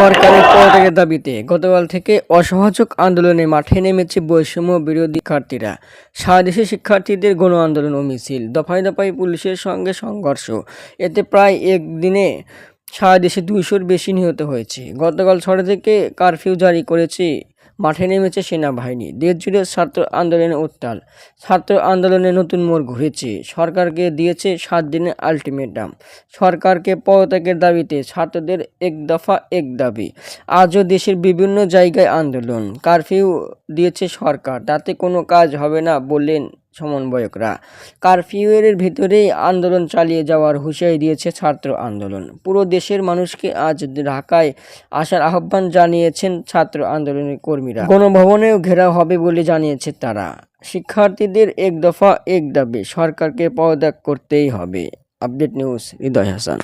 সরকারের পদত্যাগের দাবিতে গতকাল থেকে অসহযোগ আন্দোলনে মাঠে নেমেছে বৈষম্য বিরোধী শিক্ষার্থীরা। সারা দেশে শিক্ষার্থীদের গণ আন্দোলন ও মিছিল, দফায় দফায় পুলিশের সঙ্গে সংঘর্ষ। এতে প্রায় একদিনে সারা দেশে দুইশোর বেশি নিহত হয়েছে। গতকাল ছটা থেকে কারফিউ জারি করেছে মাঠে নেমেছে সেনাবাহিনী। দেশজুড়ে ছাত্র আন্দোলনে উত্তাল। ছাত্র আন্দোলনে নতুন মোড় ঘুরেছে। সরকারকে দিয়েছে সাত দিনের আলটিমেটাম। সরকারকে পদত্যাগের দাবিতে ছাত্রদের এক দফা এক দাবি, আজও দেশের বিভিন্ন জায়গায় আন্দোলন। কারফিউ দিয়েছে সরকার। তাতে কোনো কাজ হবে না বললেন সমন্বয়করা। কারফিউয়ের ভিতরেই আন্দোলন চালিয়ে যাওয়ার হুঁশিয়ারি দিয়েছে ছাত্র আন্দোলন। পুরো দেশের মানুষকে আজ ঢাকায় আসার আহ্বান জানিয়েছেন ছাত্র আন্দোলনের কর্মীরা। গণভবনেও ঘেরা হবে বলে জানিয়েছে তারা। শিক্ষার্থীদের এক দফা এক দাবি, সরকারকে পদত্যাগ করতেই হবে। Update news, Hridoy Hasan.